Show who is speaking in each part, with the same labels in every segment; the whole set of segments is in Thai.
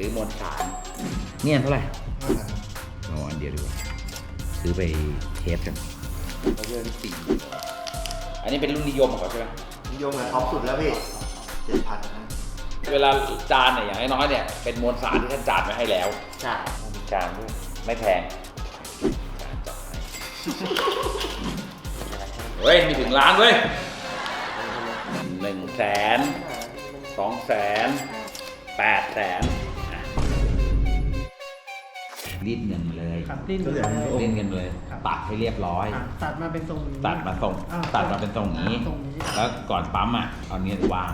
Speaker 1: ซื้อมวลสารเนี่ยเท่าไหร่
Speaker 2: ห้าพัน
Speaker 1: เอาอันเดียวดีกว่าซื้อไปเทสกันเขาเยอะที่สี่อันนี้เป็นรุ่นนิยมของเขาใช่ไหม
Speaker 2: นิยมเลยท็อปสุดแล้วพี่เจ็ดพันนะ
Speaker 1: เวลาจานเนี่ยอย่างน้อยๆเนี่ยเป็นมวลสารที่ท่านจานไว้ให้แล้ว
Speaker 3: ใช่
Speaker 1: มีจานด้วยไม่แพงจานจัดให้เฮ้ยมีถึงล้านเว้ยหนึ่งแสนสองแสนแปดแสนอะรี ดเงินมาเลย
Speaker 3: ครับดิ้น
Speaker 2: ก็เหลือ
Speaker 3: เลย
Speaker 1: เล่นกันเลย
Speaker 3: ครับ
Speaker 1: ตัดให้เรียบร้อย
Speaker 3: อะตัดมาเป็นทรงนี้
Speaker 1: ตัดมาทรง
Speaker 3: อะ
Speaker 1: ตัดมาเป็นทรงนี้
Speaker 3: ทรงนี้
Speaker 1: แล้วก่อนปั๊มอะเอาเนี้ยวาง
Speaker 3: ว่าง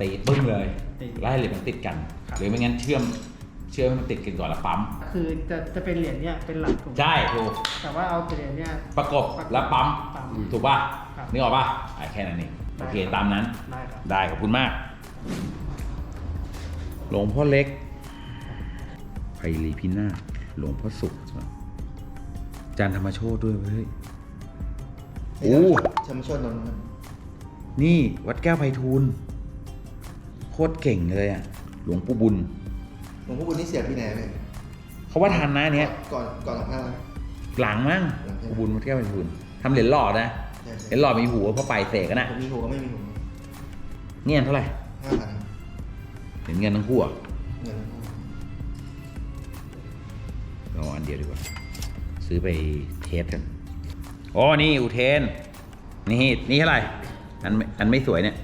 Speaker 1: ตีปึ้งเลย
Speaker 3: ตี
Speaker 1: ไล่เหล็กมันติดกัน
Speaker 3: ครับ
Speaker 1: หรือไม่งั้นเชื่อมเชื่อมให้มันติดกันก่อนแล้วปั๊ม
Speaker 3: คือจะจะเป็นเหรียญเนี่ยเป็นหลักถูกไหม
Speaker 1: ใช่ถูก
Speaker 3: แต่ว่าเอาเหรียญเนี่ย
Speaker 1: ประกบแล้วปั๊ม
Speaker 3: ปั๊ม
Speaker 1: ถูกป่ะ
Speaker 3: ครับ
Speaker 1: นึกออกป่ะอะแค่นั้นเอง
Speaker 3: ได้
Speaker 1: โอเค
Speaker 3: ครับ
Speaker 1: ตามนั้น
Speaker 3: ได้ครับ
Speaker 1: ได้ขอบคุณมาก หลวงพ่อเล็ก ไพรีพินาศหลวงพ่อสุขจานธรรมโชตด้วยเว้ยโอ้
Speaker 2: ชมชนนนท์
Speaker 1: นี่วัดแก้วไพฑูรย์โคตรเก่งเลยอะ หลวงปู่บุญ
Speaker 2: หลวงพ่อบุญนี่เสียพี่แหนไหม
Speaker 1: เขาว่าทันนะอันเนี้ย
Speaker 2: ก่อนก่อนหลังห้าไหม
Speaker 1: หลังมั้ง
Speaker 2: หลัง
Speaker 1: หลวงปู่บุญวัดแก้วไพฑูรย์ทำเหรียญหล่อนะ
Speaker 2: ใช่ใช่
Speaker 1: เหรียญหล่อมีหัวเพราะไปเสกกันนะ
Speaker 2: ผมมีหัวก็ไม่มีหัว
Speaker 1: เนี่ยเท่าไหร่
Speaker 2: ห้าพัน
Speaker 1: เหรียญเงินทั้งคู่อะ
Speaker 2: เงิน
Speaker 1: เอาอันเดียวดีกว่า ซื้อไปเทสกันอ๋อนี่อุเทน นี่นี่เท่าไหร่ อันไม่อันไม่สวยเนี่ย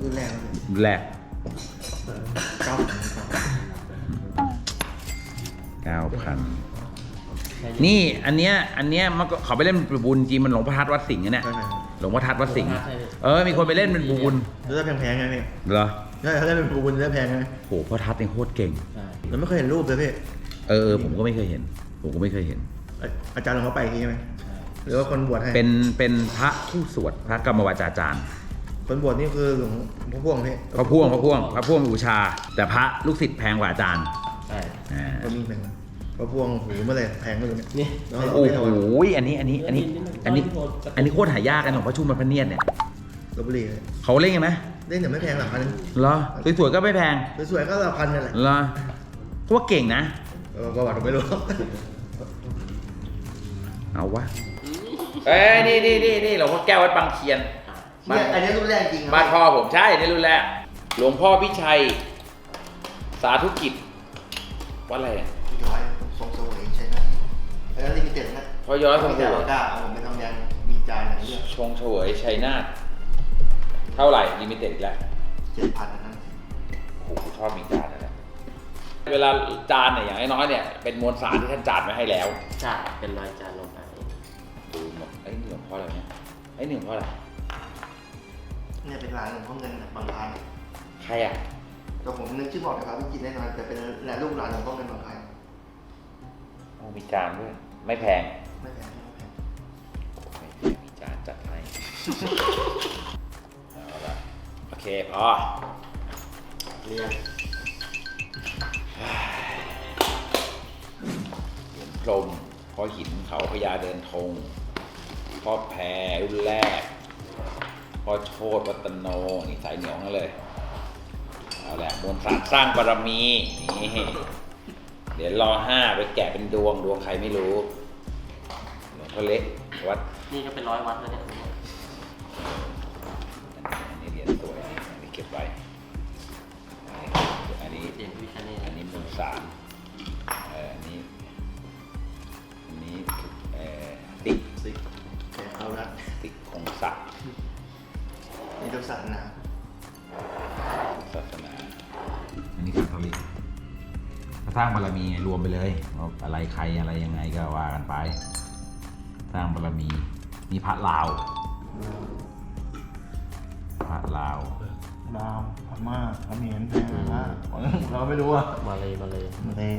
Speaker 2: รุ่นแรกเลย
Speaker 1: แรก
Speaker 2: เก้าพันเก้าพัน
Speaker 1: เก้าพันนี่อันเนี้ยอันเนี้ยมันก็เขาไปเล่นเป็นบุญจริงมันหลวงพ่อทัดวัดสิงห์นะเนี่ย
Speaker 2: ใช่ไหม
Speaker 1: หลวงพ่อทัดวัดสิงห์เออมีคนไปเล่นเป็นบุญ
Speaker 2: แล้วจะแพงๆไงพี่
Speaker 1: เหรอ
Speaker 2: ใช่ถ้าได้เป็นปูบุญจะแพงไง
Speaker 1: โหพ่อทัดเนี่ยโคตรเก่ง
Speaker 2: เราไม่เคยเห็นรูปเลยพี่
Speaker 1: เออเออผมก็ไม่เคยเห็น ผมก็ไม่เคยเห็น
Speaker 2: อาอาจารย์หลวงพ่อไปอีกทีใช่ไหมหรือว่าคนบวชให้
Speaker 1: เป็นเป็นพระผู้สวดพระกรรมวาจาจารย์
Speaker 2: คนบวชนี่คือหลวงพ่อพ่วงพี่
Speaker 1: พระพ่วงพระพ่วงพระพ่วงบูชา แต่พระลูกศิษย์แพงกว่าอาจารย์
Speaker 3: ใช่
Speaker 1: อ่า
Speaker 2: ก็มีแพงนะพ่อพ่วงหูเมื่อไหร่แพงก็เลย
Speaker 3: นี่
Speaker 2: แล้วเรา
Speaker 1: โอ้
Speaker 2: ไม่
Speaker 1: โห
Speaker 2: ทำ
Speaker 1: อันนี้ อันนี้ อันนี้ อันนี้ อันนี้โคตรหายากกันของพระชุมพระเนียดเนี่ย
Speaker 2: ลบบุรีเลย
Speaker 1: เขาเล่นกันไหม
Speaker 2: เล่นแต่ไม่แพงหลักพัน
Speaker 1: เหรอ สวยๆก็ไม่แพง
Speaker 2: สวยๆก็หลักพันนี่แหละ
Speaker 1: เหรอเพราะว่าเก่งนะ
Speaker 2: เออประวัติผมไม่รู้
Speaker 1: เอาวะเอ้ยนี่นี่นี่นี่หลวงพ่อแก้ววัดบางเคียน
Speaker 2: เนี่ยอันนี้รุ่นแรกจริง
Speaker 1: บ้านพ่อผมใช่ในรุ่นแรกหลวงพ่อพิชัย สาธุกิจวัดอะไรเนี่ย
Speaker 2: ย้อยทรงเสวยใช่ไหมอันนั้นลิมิเต็ดนะ
Speaker 1: พ่อย้อยทรง
Speaker 2: ไม่
Speaker 1: เส
Speaker 2: แต่
Speaker 1: วย
Speaker 2: ว่าก้าผมไปทำยังมีจานอย่างเดียว
Speaker 1: ชงเฉวยชัยนาทเท่าไหร่ลิมิเต็ดอีกแล้ว
Speaker 2: เจ็ดพันนะ
Speaker 1: โอ้โหชอบมีจานนะ เนี่ยเวลาจานเนี่ยอย่างน้อยๆเนี่ยเป็นมวลสารที่ท่านจานไว้ให้แล้ว
Speaker 3: ใช่เป็นรอยจานลงไป
Speaker 1: ดูหมดไอ้ยนี่หลวงพ่ออะไรเนี่ยไอ้ยนี่หลวงพ่ออะไร
Speaker 2: เนี่ยเป็นร้านหลวงพ่อเงินบางพาน
Speaker 1: ใครอะ
Speaker 2: แต่ผมนึกชื่อบอกนะครับว่ากินแน่นอนแต่เป็นแหล่ลูกหลานหลวงพ่อเงินบางพาน
Speaker 1: โอ้มีจานด้วยไม่แพง
Speaker 2: ไม่แพงไม่แพง
Speaker 1: ไม่แพงมีจานจัดให้เอาละโอเคพอ
Speaker 2: เรียน
Speaker 1: หลวงพรมพ่อหินเขาพญาเดินธงพ่อแพรรุ่นแรกพ่อโชตวัตโน นี่สายเหนียวนั่นเลย เอาละมวลสารสร้างบารมี นี่ เดี๋ยวรอห้าไปแกะเป็นดวงดวงใครไม่รู้หลวงพ่อเล็กวัด
Speaker 3: นี่ก็เป็นร้อยวัดแล้วเนี่ย
Speaker 1: ส
Speaker 3: ร้า
Speaker 1: งบารมีรวมไปเลยเอาอะไรใครอะไรยังไงก็ว่ากันไป สร้างบารมีมีพระลาวพระลาว
Speaker 2: ดาวพม่าเขมรแพงมากเราก็ไม่รู้อะ
Speaker 3: มาเลยมาเลย
Speaker 2: มาเลย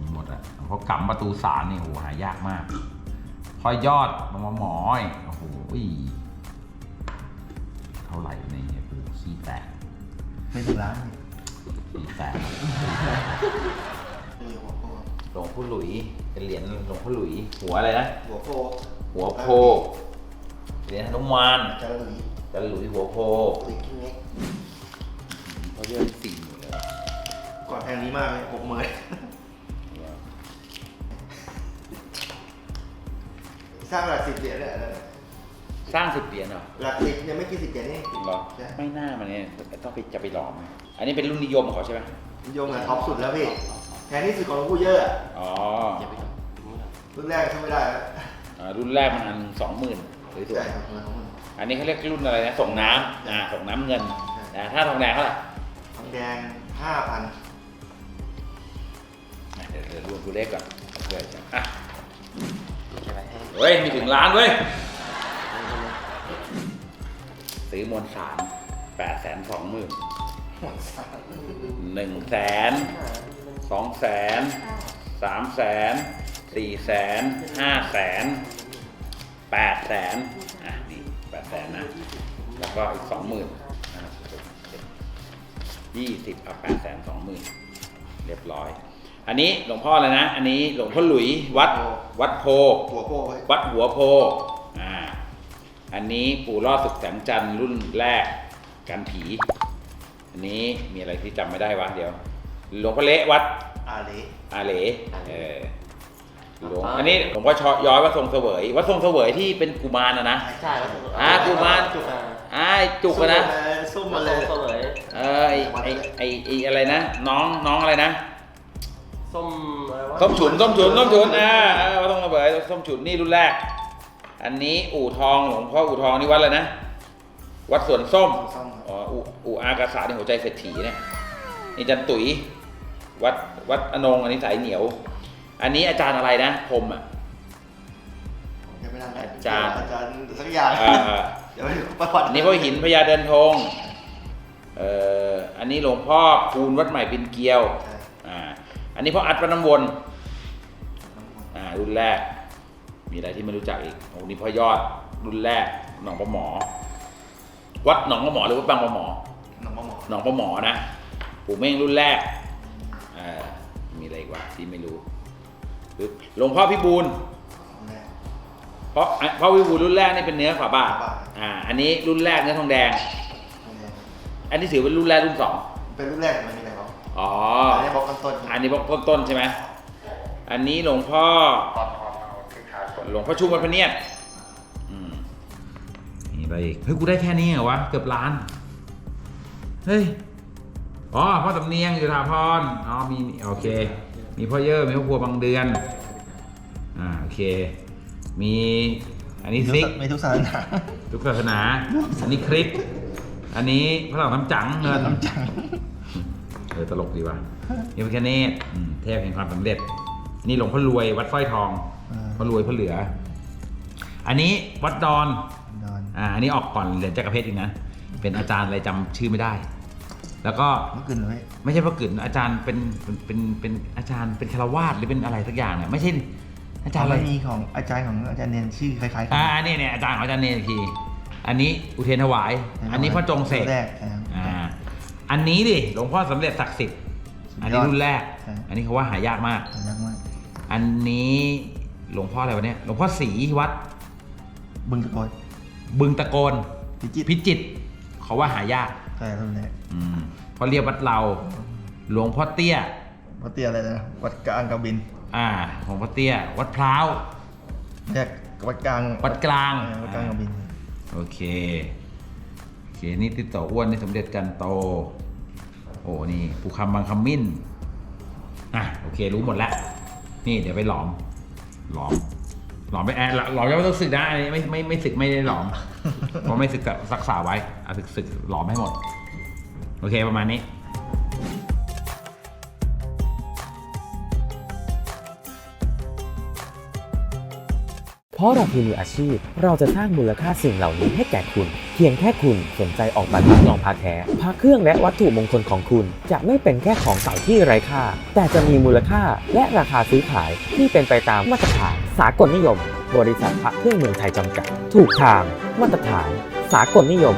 Speaker 1: มีหมดอะเพราะกำประตูสารนี่โอ้โหหายากมากพอยอดมามหมอยโอ้โหเท่าไหร่ในเนี่ยกูขี้แตก
Speaker 2: ไม่ถึงล้าน
Speaker 1: ขี้แตก
Speaker 2: นี่หัวโพ
Speaker 1: ห ลวงพ่อหลุย เป็นเหรียญหลวงพ่อหลุย หัวอะไรนะ
Speaker 2: หัวโพ
Speaker 1: หัวโพ เหรียญหนุมาน
Speaker 2: อาจารย์หลุย
Speaker 1: จันหลุยหัวโพ
Speaker 2: หลุยกิ้งเล็ก
Speaker 1: เขาเยอะสี่หมดเลย
Speaker 2: ก่อนก่อนแพงนี้มากเลยหกหมื่นสร้างหลักสิบเหรียญเลยอันนั้น
Speaker 1: สร้างสิบเหรียญเหรอ
Speaker 2: หลักสิบเนี่ยไม่กี่สิบเหรียญนี่
Speaker 1: เหรอ
Speaker 2: ใช่
Speaker 1: ไม่น่ามันเนี่ยต้องไปจะไปหลอม อันนี้เป็นรุ่นนิยมของเขาใช่ไหม
Speaker 2: นิยมอะท็อปสุดแล้วพี่ แพงที่สุดของหลวงปู่เยอะอะ
Speaker 1: อ๋อ
Speaker 3: อย่าไปทำอย่างนี้หรอก
Speaker 2: รุ่นแรกใช้ไม่ได้แล้ว
Speaker 1: อ่ารุ่นแรกมันอันสองหมื่นสวย
Speaker 2: ใช่ครับของมัน
Speaker 1: ๆอันนี้เขาเรียกรุ่นอะไรนะส่งน้ำอ่าส่งน้ำเงิน
Speaker 2: ใช่
Speaker 1: นะถ้าทองแดงเท่าไหร่
Speaker 2: ทองแดงห้าพัน
Speaker 1: อะเดี๋ยวเดี๋ยวรวมตัวเลขก่อนเพื่อจะอะ
Speaker 3: ใช่ไหมให้
Speaker 1: เฮ้ยมีถึงล้านเว้ยซื้อมวลสารแปดแสนสองหมื่น
Speaker 2: หมดสาม
Speaker 1: หนึ่งแสน สองแสนสามแสนสี่แสนห้าแสนแปดแสนอะนี่แปดแสนนะ แล้วก็อีกสองหมื่นยี่สิบอะแปดแสนสองหมื่นเรียบร้อย อันนี้หลวงพ่ออะไรนะ อันนี้หลวงพ่อหลุยวัดวัดโพ
Speaker 2: หัวโป้ไว้
Speaker 1: วัดหัวโพอ่าอันนี้ปู่รอดสุขแสงจันทร์รุ่นแรกกันผี อันนี้มีอะไรที่จำไม่ได้วะเดี๋ยว หลวงพ่อเละวัด
Speaker 2: อาเล
Speaker 1: อาเหลเออหลวงอันนี้หลวงพ่อชอย้อยวัดทรงเสวยวัดทรงเสวยที่เป็นกุมารนะนะ
Speaker 3: ใช่แล้ว
Speaker 1: อ่ากูมาร
Speaker 3: จุกอะ
Speaker 1: อ่าไอ้จุกอะนะ
Speaker 2: สู้
Speaker 3: มา
Speaker 2: มา
Speaker 3: เล
Speaker 2: เลยย
Speaker 3: เสวย
Speaker 1: เออไอไอไอไออะไรนะ น้องน้องอะไรนะ
Speaker 3: ส้มอะไรวะ
Speaker 1: ส้มฉุนส้มฉุนส้มฉุนอ่าเออวัดทรงเสวยส้มฉุนนี่รุ่นแรก อันนี้อู่ทองหลวงพ่ออู่ทองนี่วัดอะไรนะ วัดสวนส้ม
Speaker 2: ซ่อมครับ
Speaker 1: อ๋ออูอูอากาศาในหัวใจเศรษฐีเนี่ยนี่อาจันตุ๋ย วัดวัดอนงอันนี้สายเหนียว อันนี้อาจารย์อะไรนะพรหมอะ
Speaker 2: ยังไม่ได้
Speaker 1: อาจารย์
Speaker 2: อาจารย์สักอย่าง
Speaker 1: อ่า
Speaker 2: เดี๋ยวไปดูประวัติ
Speaker 1: อันนี้พ่อหินพญาเดินธงเอ่ออันนี้หลวงพ่อคูณวัดใหม่ปินเกลียว
Speaker 2: ใช่
Speaker 1: อ่าอันนี้พ่ออัดวัดน้ำวนอ่ารุ่นแรก มีอะไรที่ไม่รู้จักอีกโอ้นี่พ่อยอดรุ่นแรกหนองปลาหมอ วัดหนองปลาหมอหรือวัดบางปลาหมอ
Speaker 2: น้องมะหมอ
Speaker 1: หนองปลาหมอนะปู่เม่งรุ่นแรก กวะที่ไม่รู้หรือหลวงพ่อพิบูล
Speaker 2: แม่
Speaker 1: เพราะอะเพราะพิบูลรุ่นแรกนี่เป็นเนื้อฝาบาท
Speaker 2: ฝาบาท
Speaker 1: อ่าอันนี้รุ่นแรกเนื้อทองแดง
Speaker 2: แม่
Speaker 1: อันนี้ถือเป็นรุ่นแรกรุ่นสอง
Speaker 2: เป็นรุ่นแรกมันมีอะไรบ้าง
Speaker 1: อ๋อ
Speaker 2: อันนี้บอกกันต้น
Speaker 1: อันนี้บอกต้นๆใช่ไหมอันนี้หลวงพ่อหลวงพ่อชุมวัดพระเนียดอืมนี่ไปอีกเฮ้ยกูได้แค่นี้เหรอวะเกือบล้านเฮ้ยอ๋อพ่อสำเนียงอยู่ทาพรอ๋อมีมีโอเค มีพ่อเยอะมีพ่อพัวบางเดือน อ่าโอเค มีอันนี้ซิก
Speaker 2: มีทุกศาสนา
Speaker 1: ทุกศาสนา อันนี้คริสต์อันนี้พระเหล่าน้ำจังเงิน
Speaker 2: น้ำจัง
Speaker 1: เออตลกดีว่ะนี่พระเนตรอืมเทพแห่งความสำเร็จ นี่หลวงพ่อรวยวัดสร้อยทอง
Speaker 2: อ่า
Speaker 1: พ่อรวยพ่อเหลือ อันนี้วัดดอน
Speaker 2: นอน
Speaker 1: อ่าอันนี้ออกก่อนเหรียญจักรเพชรอีกนะ เป็นอาจารย์อะไรจำชื่อไม่ได้ แล้วก็
Speaker 2: เมื่อคืนเลย
Speaker 1: ไม่ใช่พระกึ่นอาจารย์เป็นเป็นเป็นเป็นอาจารย์เป็นคารวาสหรือเป็นอะไรสักอย่างเนี่ยไม่ใช่อาจารย์อะไร
Speaker 2: ไม่มีของอาจารย์ของอาจารย์เนนชื่อคล้ายๆกั
Speaker 1: อ่าอันนี้เนี่ยอาจารย์ของอาจารย์เนรอีกทีอันนี้อุเทรนถวาย อันนี้พ่อจงเสก
Speaker 2: แรกใช่ครับ
Speaker 1: อ่าอันนี้ดิหลวงพ่อสำเร็จศักดิ์สิทธิ์
Speaker 2: สุดยอด
Speaker 1: อันนี้รุ่นแรก
Speaker 2: ใช่
Speaker 1: อันนี้เขาว่าหายากมาก
Speaker 2: ยากมาก
Speaker 1: อันนี้หลวงพ่ออะไรวะเนี่ยหลวงพ่อศรีวัด
Speaker 2: บึงตะโกน
Speaker 1: บึงตะโกน
Speaker 2: พิจิตร
Speaker 1: พิจิตรเขาว่าหายาก
Speaker 2: ใช่รุ่นแรก
Speaker 1: อืมพอเรียกวัดเรา หลวงพ่อเตี้ย
Speaker 2: วัดเตี้ยอะไรนะวัดกลางกระบิน
Speaker 1: อ่าหลวงพ่อเตี้ย วัดพร้าว
Speaker 2: แยกวัดกลาง
Speaker 1: วัดกลาง
Speaker 2: เออวัดกลางกระบิน
Speaker 1: โอเค โอเค นี่ติดต่ออ้วนนี่สมเด็จจันโต โอ้ นี่ภูคำบางคำมิ้น อะ โอเค รู้หมดแล้ว นี่เดี๋ยวไปหลอม หลอม หลอมไปแอนหลอมยังไม่ต้องสึกนะอันนี้ไม่ไม่ไม่สึกไม่ได้หลอมเพราะไม่สึกกับรักษาไว้เอาสึกสึกหลอมให้หมด โอเคประมาณนี้
Speaker 4: เพราะเราคือมืออาชีพ เราจะสร้างมูลค่าสิ่งเหล่านี้ให้แก่คุณ เพียงแค่คุณสนใจออกแบบรับรองพาแท้พาเครื่องและวัตถุมงคลของคุณ จะไม่เป็นแค่ของเก่าที่ไร้ค่า แต่จะมีมูลค่าและราคาซื้อขายที่เป็นไปตามมาตรฐานสากลนิยม บริษัทพระเครื่องเมืองไทยจำกัด ถูกทาง มาตรฐาน สากลนิยม